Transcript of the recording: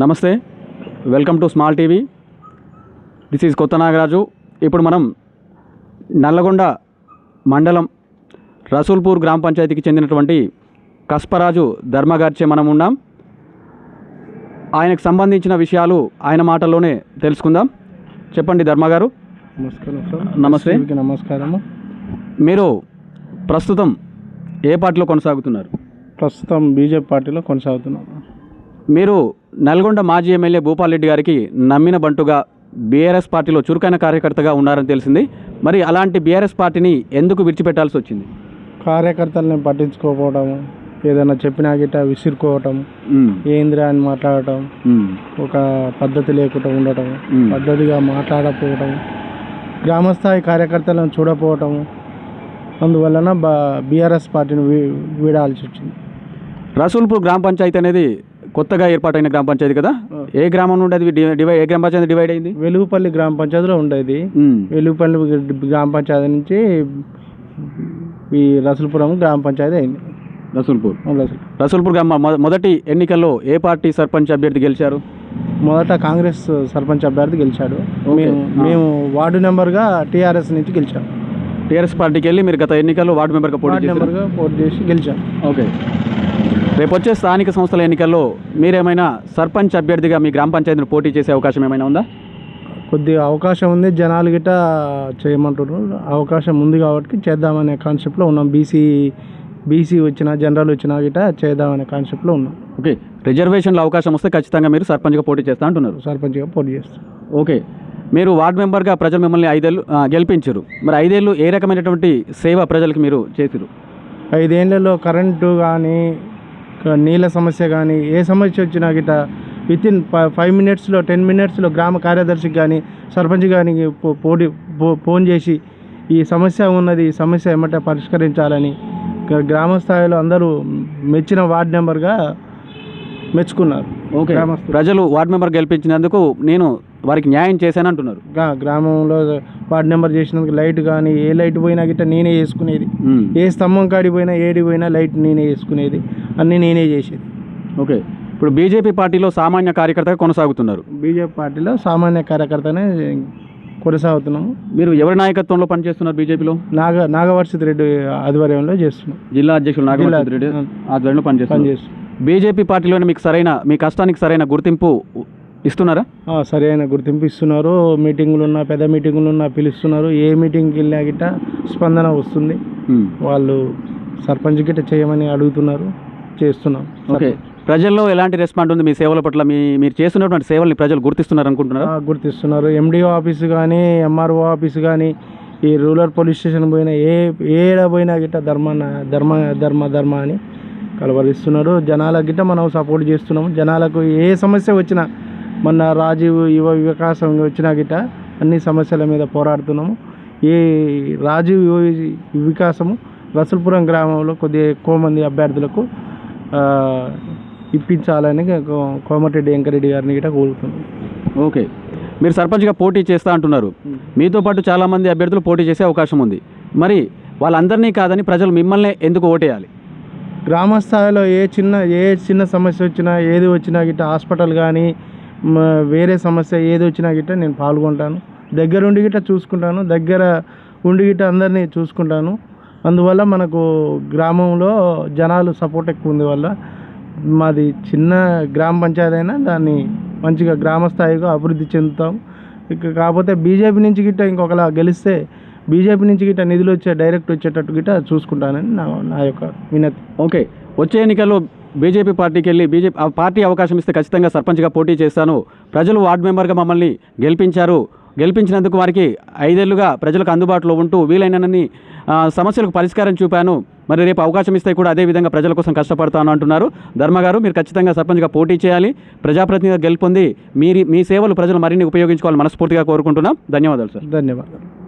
నమస్తే welcome to small TV. This is Kotha Nagaraju. ఇప్పుడు మనం నల్లగొండ మండలం రసూల్పూర్ గ్రామ పంచాయతీకి చెందినటువంటి కస్పరాజు ధర్మగార్చే మనం ఉన్నాం. ఆయనకు సంబంధించిన విషయాలు ఆయన మాటల్లోనే తెలుసుకుందాం. చెప్పండి ధర్మగారు. నమస్కారం నమస్తే. నమస్కారము. మీరు ప్రస్తుతం ఏ పార్టీలో కొనసాగుతున్నారు? ప్రస్తుతం బీజేపీ పార్టీలో కొనసాగుతున్నాను మీరు నల్గొండ మాజీ ఎమ్మెల్యే భూపాల్ రెడ్డి గారికి నమ్మిన బంటుగా బీఆర్ఎస్ పార్టీలో చురుకైన కార్యకర్తగా ఉన్నారని తెలిసింది మరి అలాంటి బీఆర్ఎస్ పార్టీని ఎందుకు విడిచిపెట్టాల్సి వచ్చింది కార్యకర్తల్ని పట్టించుకోకపోవటము ఏదైనా చెప్పినా గిట్ట విసురుకోవటం. ఏంద్రా అని మాట్లాడటం. ఒక పద్ధతి లేకుండా ఉండటం. పద్ధతిగా మాట్లాడకపోవటం గ్రామస్థాయి కార్యకర్తలను చూడకపోవటం అందువలన బా బీఆర్ఎస్ పార్టీని వీడాల్సి వచ్చింది రసూల్పూర్ గ్రామ పంచాయతీ అనేది కొత్తగా ఏర్పాటైన గ్రామ పంచాయతీ కదా? ఏ గ్రామం నుండి అది డివైడ్ ఏ గ్రామ పంచాయతీ డివైడ్ అయింది? వెలుగుపల్లి గ్రామ పంచాయతీలో ఉండేది. వెలుగుపల్లి గ్రామ పంచాయతీ నుంచి ఈ రసులపురం గ్రామ పంచాయతీ అయింది. రసూల్పూర్. రసూల్. రసూల్పూర్ గ్రామ మొదటి ఎన్నికల్లో ఏ పార్టీ సర్పంచ్ అభ్యర్థి గెలిచారు? మొదట కాంగ్రెస్ సర్పంచ్ అభ్యర్థి గెలిచాడు. మేము వార్డు నెంబర్గా టీఆర్ఎస్ నుంచి గెలిచాం. టీఆర్ఎస్ పార్టీకి వెళ్ళి మీరు గత ఎన్నికల్లో వార్డు మెంబర్గా పోటీ నెంబర్గా పోటీ చేసి గెలిచాం. ఓకే. రేపు వచ్చే స్థానిక సంస్థల ఎన్నికల్లో మీరేమైనా సర్పంచ్ అభ్యర్థిగా మీ గ్రామ పంచాయతీని పోటీ చేసే అవకాశం ఏమైనా ఉందా? కొద్దిగా అవకాశం ఉంది. జనాలు గిట్ట చేయమంటున్నారు. అవకాశం ఉంది కాబట్టి చేద్దామనే కాన్సెప్ట్లో ఉన్నాం. బీసీ బీసీ వచ్చినా జనరల్ వచ్చినా గిట్ట చేద్దామనే కాన్సెప్ట్లో ఉన్నాం. ఓకే. రిజర్వేషన్లో అవకాశం వస్తే ఖచ్చితంగా మీరు సర్పంచ్గా పోటీ చేస్తా అంటున్నారు. సర్పంచ్గా పోటీ చేస్తాం. ఓకే. మీరు వార్డు మెంబర్గా ప్రజలు మిమ్మల్ని ఐదేళ్ళు గెలిపించారు. మరి ఐదేళ్ళు ఏ రకమైనటువంటి సేవ ప్రజలకు మీరు చేసిరు ఐదేళ్ళలో కరెంటు కానీ నీళ్ళ సమస్య కానీ ఏ సమస్య వచ్చినా గిట్ట విత్ ఇన్ ఫైవ్ మినిట్స్లో టెన్ మినిట్స్లో గ్రామ కార్యదర్శికి కానీ సర్పంచ్ కానీ పో- పోటీ ఫోన్ చేసి ఈ సమస్య ఉన్నది ఈ సమస్య ఏమంటే పరిష్కరించాలని గ్ర- గ్రామ స్థాయిలో అందరూ మెచ్చిన వార్డు నెంబర్గా మెచ్చుకున్నారు ఓకే. ప్రజలు వార్డు మెంబర్ గెలిపించినందుకు నేను వారికి న్యాయం చేశాను అంటున్నారు గ్రా- గ్రామంలో వార్డు నెంబర్ చేసినందుకు లైట్ కానీ ఏ లైట్ పోయినా గిట్ట నేనే వేసుకునేది. ఏ స్తంభం కాడి పోయినా ఏడి పోయినా లైట్ నేనే వేసుకునేది అన్నీ నేనే చేసేది. ఓకే. ఇప్పుడు బీజేపీ పార్టీలో సామాన్య కార్యకర్తగా కొనసాగుతున్నారు. బీజేపీ పార్టీలో సామాన్య కార్యకర్తనే కొనసాగుతున్నాము. మీరు ఎవరి నాయకత్వంలో పనిచేస్తున్నారు బీజేపీలో? నాగ నాగవర్షిత్ రెడ్డి ఆధ్వర్యంలో చేస్తున్నాం. జిల్లా అధ్యక్షులు నాగరాజు రెడ్డి. ఆధ్వర్యంలో పనిచేస్తున్నారు. పనిచేస్తున్నాం. బీజేపీ పార్టీలోనే మీకు సరైన మీ కష్టానికి సరైన గుర్తింపు ఇస్తున్నారా? సరైన గుర్తింపు ఇస్తున్నారు. మీటింగులు ఉన్నా పెద్ద మీటింగులు ఉన్నా పిలుస్తున్నారు. ఏ మీటింగ్కి వెళ్ళినా గిట్ట స్పందన వస్తుంది. వాళ్ళు సర్పంచ్ గిట్ట చేయమని అడుగుతున్నారు. చేస్తున్నాం. ఓకే. ప్రజల్లో ఎలాంటి రెస్పాండ్ ఉంది మీ సేవల పట్ల? మీ మీరు చేస్తున్నటువంటి సేవల్ని ప్రజలు గుర్తిస్తున్నారు అనుకుంటున్నారా? గుర్తిస్తున్నారు. ఎండిఓ ఆఫీస్ కానీ ఎంఆర్ఓ ఆఫీస్ కానీ ఈ రూరల్ పోలీస్ స్టేషన్ పోయినా ఏ ఏడ పోయినా గిట్ట ధర్మ ధర్మ ధర్మ ధర్మ అని కలవరిస్తున్నారు. జనాల గిట్ట మనం సపోర్ట్ చేస్తున్నాము. జనాలకు ఏ సమస్య వచ్చినా మొన్న రాజీవ్ యువ వికాసం వచ్చినా గిట్ట అన్ని సమస్యల మీద పోరాడుతున్నాము. ఈ రాజీవ్ యువ వికాసము రసల్పురం గ్రామంలో కొద్దిగా ఎక్కువ మంది అభ్యర్థులకు ఇప్పించాలని కోమటిరెడ్డి వెంకరెడ్డి గారిని గిట్ట కోరుతున్నాం. ఓకే. మీరు సర్పంచ్గా పోటీ చేస్తా అంటున్నారు. మీతో పాటు చాలామంది అభ్యర్థులు పోటీ చేసే అవకాశం ఉంది. మరి వాళ్ళందరినీ కాదని ప్రజలు మిమ్మల్ని ఎందుకు ఓటేయాలి? గ్రామ స్థాయిలో ఏ చిన్న ఏ చిన్న సమస్య వచ్చినా ఏది వచ్చినా గిట్ట హాస్పిటల్ కానీ వేరే సమస్య ఏది వచ్చినా గిట్ట నేను పాల్గొంటాను. దగ్గరుండి గిట్ట చూసుకుంటాను. దగ్గర ఉండి గిట్ట అందరినీ చూసుకుంటాను. అందువల్ల మనకు గ్రామంలో జనాలు సపోర్ట్ ఎక్కువ ఉంది వల్ల మాది చిన్న గ్రామ పంచాయతీ అయినా దాన్ని మంచిగా గ్రామ స్థాయిగా అభివృద్ధి చెందుతాం. ఇక కాకపోతే బీజేపీ నుంచి గిట్ట ఇంకొకలా గెలిస్తే బీజేపీ నుంచి గిట్ట నిధులు వచ్చే డైరెక్ట్ వచ్చేటట్టు గిట్ట చూసుకుంటానని నా నా యొక్క వినతి. ఓకే. వచ్చే ఎన్నికల్లో బీజేపీ పార్టీకి వెళ్ళి బీజేపీ ఆ పార్టీ అవకాశం ఇస్తే ఖచ్చితంగా సర్పంచ్గా పోటీ చేస్తాను. ప్రజలు వార్డు మెంబర్గా మమ్మల్ని గెలిపించారు. గెలిపించినందుకు వారికి ఐదేళ్ళుగా ప్రజలకు అందుబాటులో ఉంటూ వీలైనన్ని సమస్యలకు పరిష్కారం చూపాను. మరి రేపు అవకాశం ఇస్తే కూడా అదే విధంగా ప్రజల కోసం కష్టపడతాను అంటున్నారు. ధర్మగారు మీరు ఖచ్చితంగా సర్పంచ్గా పోటీ చేయాలి. ప్రజాప్రతినిధిగా గెలుపొంది మీరు మీ సేవలు ప్రజలు మరిన్ని ఉపయోగించుకోవాలని మనస్ఫూర్తిగా కోరుకుంటున్నాం. ధన్యవాదాలు సార్. ధన్యవాదాలు.